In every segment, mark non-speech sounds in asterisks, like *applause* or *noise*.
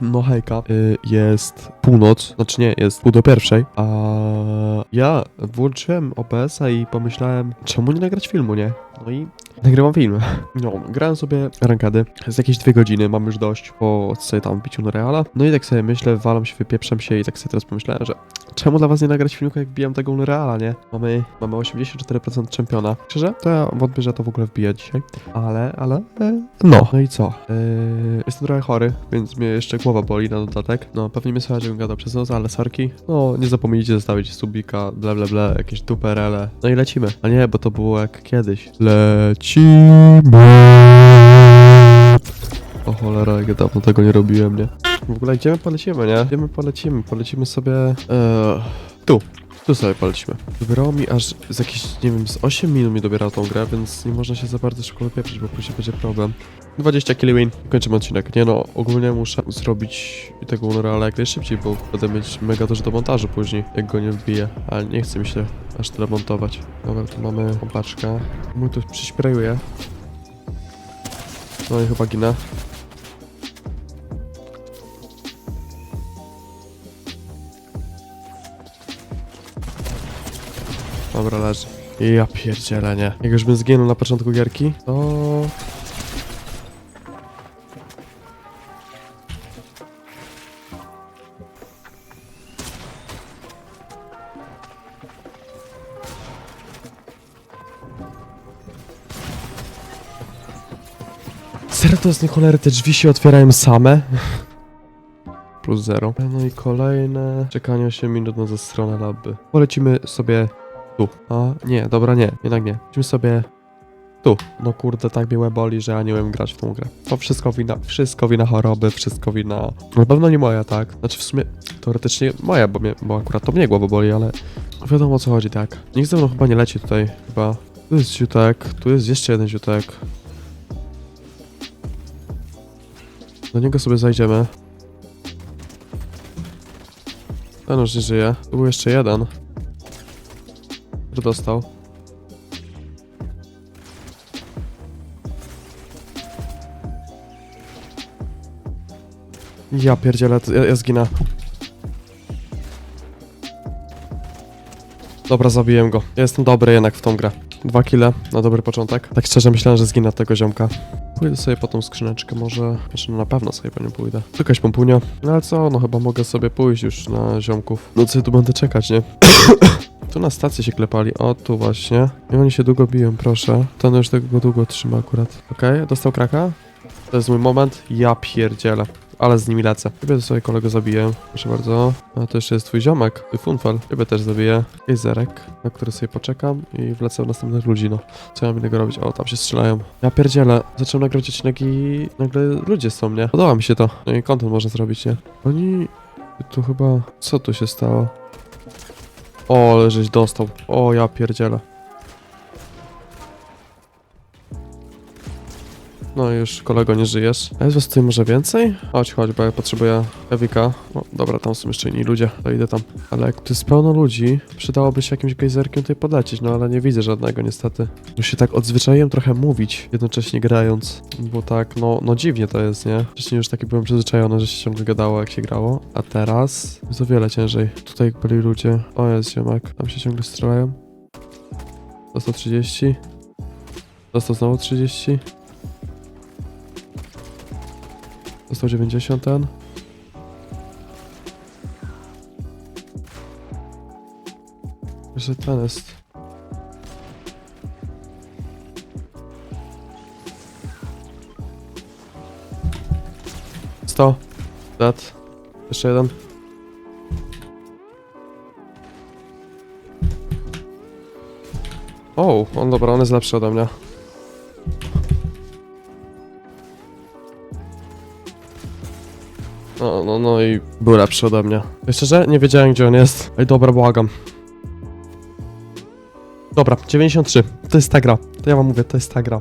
No hejka, y, jest północ, znaczy nie, jest pół do pierwszej, a ja włączyłem OBS-a i pomyślałem, czemu nie nagrać filmu, nie? No i nagrywam film. No, grałem sobie rankady, z jakieś dwie godziny, mam już dość po sobie tam biciu na Reala. No i tak sobie myślę, walam się, wypieprzam się i tak sobie teraz pomyślałem, że czemu dla was nie nagrać filmiku, jak bijam tego Unreala, nie? Mamy, mamy 84% czempiona. Szczerze, to ja wątpię, że to w ogóle wbija dzisiaj. Ale, ale, e, no. No i co? E, jestem trochę chory, więc mnie jeszcze głowa boli na dodatek. No, pewnie mnie słychać, żebym gadał przez noc, ale sorki. No, nie zapomnijcie zostawić subika, bla bla bla, jakieś duperele. No i lecimy. A nie, bo to było jak kiedyś. Lecimy. O cholera, jak ja dawno tego nie robiłem, nie? W ogóle gdzie my polecimy, nie? Gdzie my polecimy? Polecimy sobie... E, tu. Tu sobie polecimy. Dobierało mi aż z jakieś, nie wiem, z 8 minut mi dobierało tą grę, więc nie można się za bardzo szybko wypieprzyć, bo później będzie problem. 20 kill win. Kończymy odcinek. Nie no, ogólnie muszę zrobić tego Unreala jak najszybciej, bo będę mieć mega dużo do montażu później, jak go nie wbiję. Ale nie chce mi się aż tyle montować. Dobra, tu mamy pompaczkę. Mój tu przyśprejuje. No i chyba ginę. Dobra, leży. Ja pierdzielę, nie. Jak już bym zginął na początku gierki, to... Serio to jest nie cholery, te drzwi się otwierają same? Plus zero. No i kolejne. Czekanie 8 minut na ze stronę laby. Polecimy sobie tu. A nie, dobra, nie, jednak nie. Lecimy sobie tu. No kurde, tak mnie łeb boli, że ja nie umiem grać w tą grę. To wszystko wina, wszystko wina choroby, wszystko wina... Na pewno nie moja, tak? Znaczy w sumie teoretycznie moja, bo, mnie, bo akurat to mnie głowa boli, ale wiadomo o co chodzi, tak? Nikt ze mną chyba nie leci tutaj, chyba. Tu jest ziutek, tu jest jeszcze jeden ziutek. Do niego sobie zajdziemy. Ten już nie żyje. Tu był jeszcze jeden. Dostał. Ja pierdzielę, ja, ja zginę. Dobra, zabiłem go. Ja jestem dobry jednak w tą grę. Dwa kile na dobry początek. Tak szczerze myślałem, że zginę tego ziomka. Pójdę sobie po tą skrzyneczkę, może... Znaczy, no na pewno sobie po nią pójdę. Jakaś pompunia. No ale co, no chyba mogę sobie pójść już na ziomków. No co ja tu będę czekać, nie? *coughs* tu na stacji się klepali. O, tu właśnie. I oni się długo biją, proszę. Ten już tego długo trzyma akurat. Okej, dostał kraka? To jest mój moment. Ja pierdzielę. Ale z nimi lecę. Ciebie sobie kolego zabiję. Proszę bardzo. A to jeszcze jest twój ziomek. Twój funfel. Ciebie też zabiję. Jest zerek, na który sobie poczekam i wlecę w następnych ludzi, no. Co ja mam innego robić? O, tam się strzelają. Ja pierdzielę. Zacząłem nagrywać odcinek i nagle ludzie są, nie? Podoba mi się to. No i content można zrobić, nie? Oni... Tu chyba... Co tu się stało? O, żeś dostał. O, ja pierdzielę. No już kolego nie żyjesz. A jest was tutaj może więcej? Chodź, chodź, bo ja potrzebuję Ewika. O, dobra, tam są jeszcze inni ludzie, to idę tam. Ale jak tu jest pełno ludzi, przydałoby się jakimś gejzerkiem tutaj podlecieć, no ale nie widzę żadnego niestety. Już się tak odzwyczaiłem trochę mówić, jednocześnie grając, bo tak, no, no dziwnie to jest, nie? Wcześniej już taki byłem przyzwyczajony, że się ciągle gadało jak się grało, a teraz jest o wiele ciężej. Tutaj byli ludzie, o jest ziomek, tam się ciągle strzelają. Dostał 30. Dostał znowu 30. Dostał 90 ten. Jeszcze ten jest. Sto. Dat. Jeszcze jeden. O, on dobra, on jest lepszy ode mnie. No, no, no i był lepszy ode mnie. Jeszcze, że nie wiedziałem gdzie on jest. Ej, dobra, błagam. Dobra, 93. To jest ta gra. To ja wam mówię, to jest ta gra.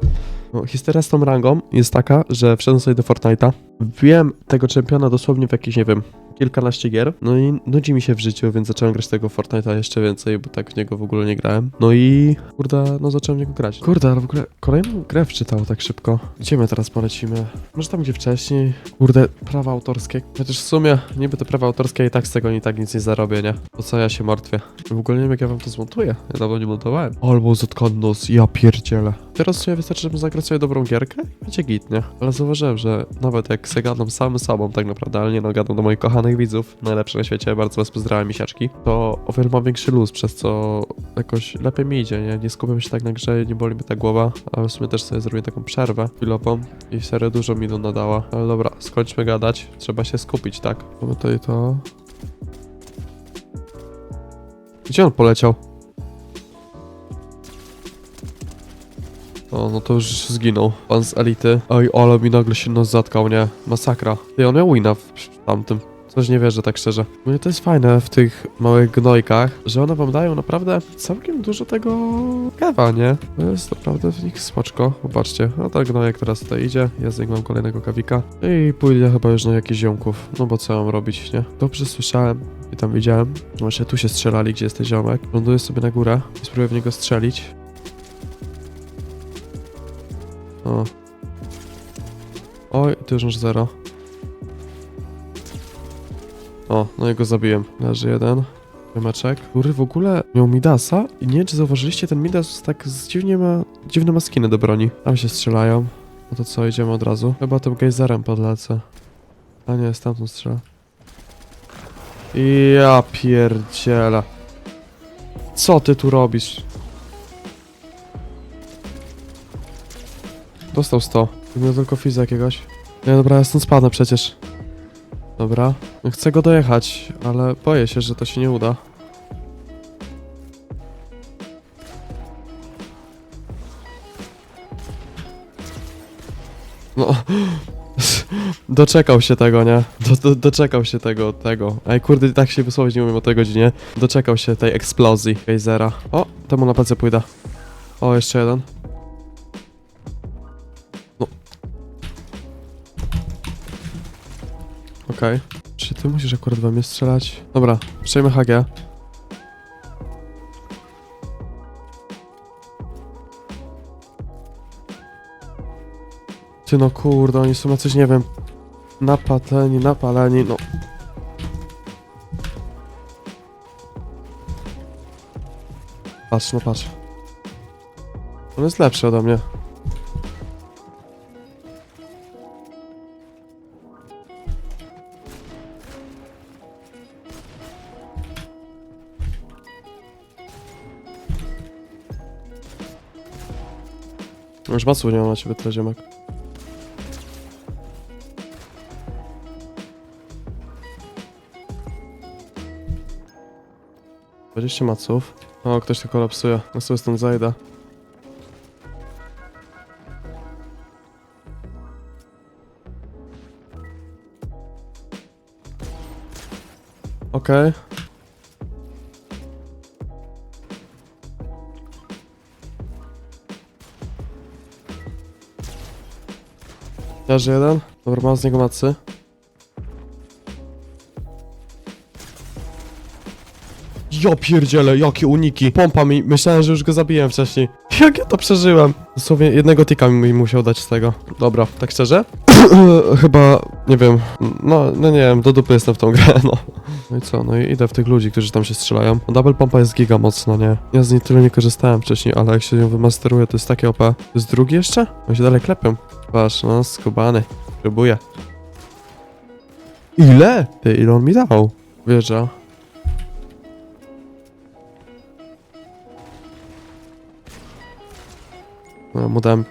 No, historia z tą rangą jest taka, że wszedłem sobie do Fortnite'a. Wbiłem tego czempiona dosłownie w jakieś, nie wiem, kilkanaście gier, no i nudzi mi się w życiu, więc zacząłem grać tego Fortnite'a jeszcze więcej, bo tak w niego w ogóle nie grałem. No i kurde, no zacząłem w niego grać. Kurde, ale w ogóle kolejną grę wczytało tak szybko. Gdzie my teraz polecimy? Może tam, gdzie wcześniej? Kurde, prawa autorskie. Chociaż w sumie niby te prawa autorskie i tak z tego i tak nic nie zarobię, nie? Po co ja się martwię? W ogóle nie wiem, jak ja wam to zmontuję. Ja dawno nie montowałem. Albo nos, ja pierdzielę. Teraz w sumie wystarczy, żebym zagrać sobie dobrą gierkę będzie git, nie? Ale zauważyłem, że nawet jak se gadam sam sobą tak naprawdę, ale nie no, gadam do moich kochanych widzów, najlepsze na świecie, bardzo was pozdrawiam, misiaczki, to o wiele mam większy luz, przez co jakoś lepiej mi idzie, nie? Nie skupiam się tak na grze, nie boli mnie ta głowa, ale w sumie też sobie zrobię taką przerwę chwilową i serio dużo mi to nadała. Ale dobra, skończmy gadać, trzeba się skupić, tak? Mamy tutaj to... Gdzie on poleciał? O, no to już zginął. Pan z elity. Oj, ale mi nagle się nos zatkał, nie? Masakra. Ty, on miał wina w tamtym. Coś nie wierzę, tak szczerze. No to jest fajne w tych małych gnojkach, że one wam dają naprawdę całkiem dużo tego kawa, nie? To jest naprawdę w nich smoczko. Popatrzcie, no to gnojek teraz tutaj idzie, ja z niego mam kolejnego kawika. I pójdę chyba już na jakichś ziomków, no bo co mam robić, nie? Dobrze słyszałem i tam widziałem. No Właśnie tu się strzelali, gdzie jest ten ziomek. Ląduję sobie na górę i spróbuję w niego strzelić. O. Oj, ty już masz zero. O, no i go zabiłem. Leży jeden. Meczek. Który w ogóle miał Midasa i nie wiem, czy zauważyliście, ten Midas tak z dziwnie ma, dziwne ma skiny do broni. Tam się strzelają. No to co, idziemy od razu? Chyba tym gejzerem podlecę. A nie, stamtąd strzela. Ja pierdziela. Co ty tu robisz? Dostał 100. Miał tylko fiza jakiegoś. Nie, dobra, ja stąd spadnę przecież. Dobra. Chcę go dojechać, ale boję się, że to się nie uda. No. *gasps* Doczekał się tego, nie? Do, do, doczekał się tego, tego. Ej, kurde, tak się wysłowić nie umiem o tej godzinie. Doczekał się tej eksplozji Gejzera. O, temu na plecy pójdę. O, jeszcze jeden. Okej. Czy ty musisz akurat we mnie strzelać? Dobra, przejmę HG. Ty no kurde, oni są coś nie wiem. Napaleni, napaleni, no. Patrz, no patrz. On jest lepszy ode mnie. Już maców nie mam na ciebie tyle ziomek. Dwadzieścia maców. O, ktoś to kolapsuje. Ja sobie stąd zajdę. Okej. Leży jeden. Dobra, mam z niego macy. Ja pierdzielę, jakie uniki. Pompa mi, myślałem, że już go zabiłem wcześniej. *laughs* Jak ja to przeżyłem? Dosłownie jednego tika mi musiał dać z tego. Dobra, tak szczerze? *clears throat* Chyba, nie wiem, no, no nie wiem, do dupy jestem w tą grę, no. No i co, no i idę w tych ludzi, którzy tam się strzelają. No, double pompa jest giga mocno, nie? Ja z niej tyle nie korzystałem wcześniej, ale jak się ją wymasteruje, to jest takie OP. To jest drugi jeszcze? On się dalej klepią. Patrz, no, skubany. Próbuję. Ile? Ty, ile on mi dał? Wieża. No, mu dałem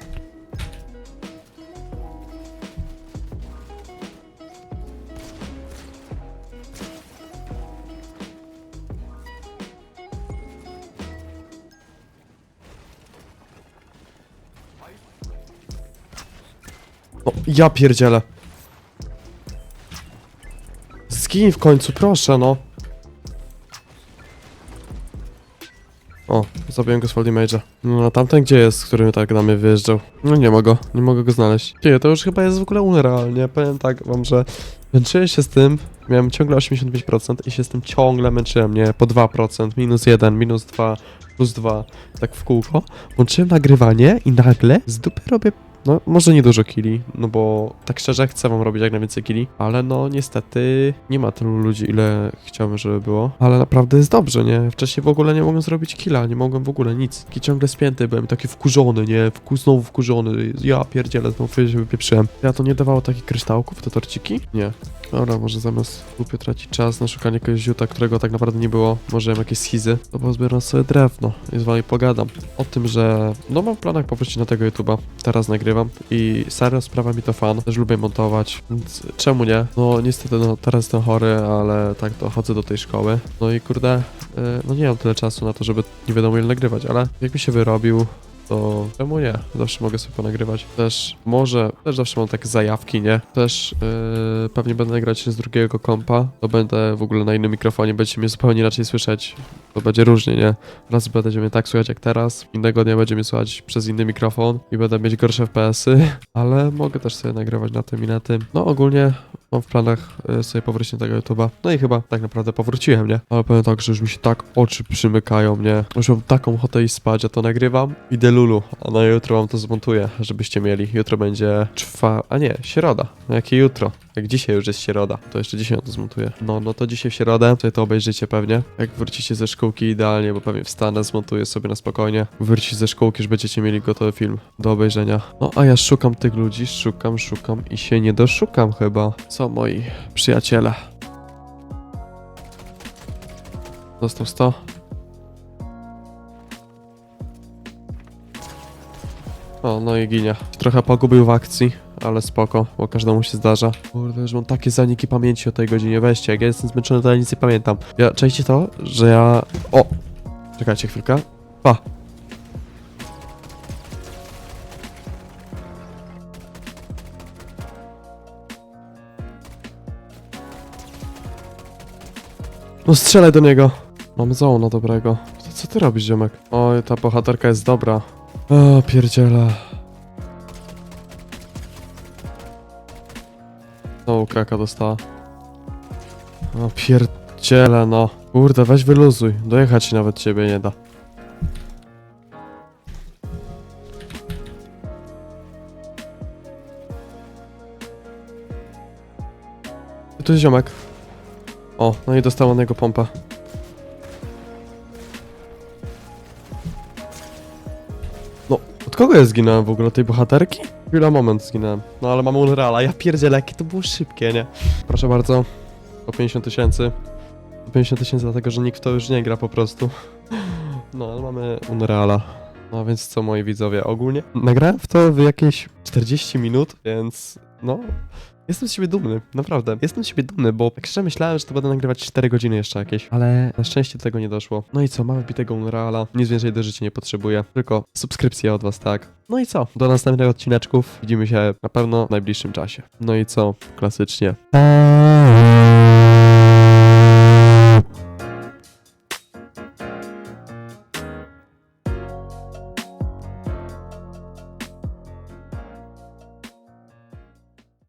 O, ja pierdzielę. Zgin w końcu, proszę, no. Zabiłem go z Foldy Mage'a. No, a tamten gdzie jest, który tak na mnie wyjeżdżał? No nie mogę, nie mogę go znaleźć. Nie, to już chyba jest w ogóle unrealnie. Powiem tak wam, że męczyłem się z tym, Miałem ciągle 85% i się z tym ciągle męczyłem, nie? Po 2%, minus 1, minus 2, plus 2, tak w kółko. Włączyłem nagrywanie i nagle z dupy robię no, może nie dużo kili, no bo tak szczerze chcę wam robić jak najwięcej kili, ale no niestety nie ma tylu ludzi, ile chciałbym, żeby było. Ale naprawdę jest dobrze, nie? Wcześniej w ogóle nie mogłem zrobić killa, nie mogłem w ogóle nic. Taki ciągle spięty byłem, taki wkurzony, nie? Wku, znowu wkurzony, ja pierdzielę, znowu się wypieprzyłem. Ja to nie dawało takich kryształków, te torciki? Nie. Dobra, może zamiast w tracić czas na szukanie jakiegoś ziuta, którego tak naprawdę nie było, może mam jakieś schizy, to pozbieram sobie drewno i z wami pogadam o tym, że no mam w planach powrócić na tego YouTube'a. Teraz nagrywam i serio sprawia mi to fan. Też lubię montować, więc czemu nie? No niestety no teraz jestem chory, ale tak to chodzę do tej szkoły. No i kurde, yy, no nie mam tyle czasu na to, żeby nie wiadomo ile nagrywać, ale jak mi się wyrobił, to czemu nie? Zawsze mogę sobie ponagrywać. Też może, też zawsze mam takie zajawki, nie? Też yy, pewnie będę nagrać z drugiego kompa, to będę w ogóle na innym mikrofonie, będziecie mnie zupełnie inaczej słyszeć. To będzie różnie, nie? Raz będzie mnie tak słychać jak teraz, innego dnia będzie mnie słychać przez inny mikrofon i będę mieć gorsze FPS-y, *laughs* ale mogę też sobie nagrywać na tym i na tym. No ogólnie mam w planach y, sobie powrócić na tego YouTube'a. No i chyba tak naprawdę powróciłem, nie? Ale powiem tak, że już mi się tak oczy przymykają, nie? Już mam taką ochotę iść spać, ja to nagrywam. Idę lulu, a na jutro wam to zmontuję, żebyście mieli. Jutro będzie czwa... a nie, środa. No jakie jutro? Jak dzisiaj już jest środa, to jeszcze dzisiaj to zmontuję. No, no to dzisiaj w środę, sobie to obejrzycie pewnie. Jak wrócicie ze szkółki idealnie, bo pewnie wstanę, zmontuję sobie na spokojnie. Wrócicie ze szkółki, już będziecie mieli gotowy film do obejrzenia. No, a ja szukam tych ludzi, szukam, szukam i się nie doszukam chyba. Co moi przyjaciele? Dostał 100. O, no i ginie. Trochę pogubił w akcji, ale spoko, bo każdemu się zdarza. Kurde, już mam takie zaniki pamięci o tej godzinie. Weźcie, jak ja jestem zmęczony, to ja nic nie pamiętam. Ja, czajcie to, że ja... O! Czekajcie chwilkę. Pa! No strzelaj do niego. Mam zona dobrego. To co ty robisz, ziomek? Oj, ta bohaterka jest dobra. O, pierdziele. Znowu kraka dostała. O, pierdziele, no. Kurde, weź wyluzuj. Dojechać nawet ciebie nie da. Tu jest ziomek. O, no i dostała na niego pompę. No, od kogo ja zginąłem w ogóle? Od tej bohaterki? Chwila, moment zginąłem. No ale mam Unreala, ja pierdzielę, jakie to było szybkie, nie? Proszę bardzo, po 50 tysięcy. Po 50 tysięcy dlatego, że nikt to już nie gra po prostu. No, ale mamy Unreala. No więc co moi widzowie, ogólnie nagrałem w to w jakieś 40 minut, więc no... Jestem z siebie dumny, naprawdę. Jestem z siebie dumny, bo tak szczerze myślałem, że to będę nagrywać 4 godziny jeszcze jakieś, ale na szczęście do tego nie doszło. No i co, mamy bitego Unreala, nic więcej do życia nie potrzebuję, tylko subskrypcja od was, tak. No i co, do następnych odcineczków widzimy się na pewno w najbliższym czasie. No i co, klasycznie. Eee.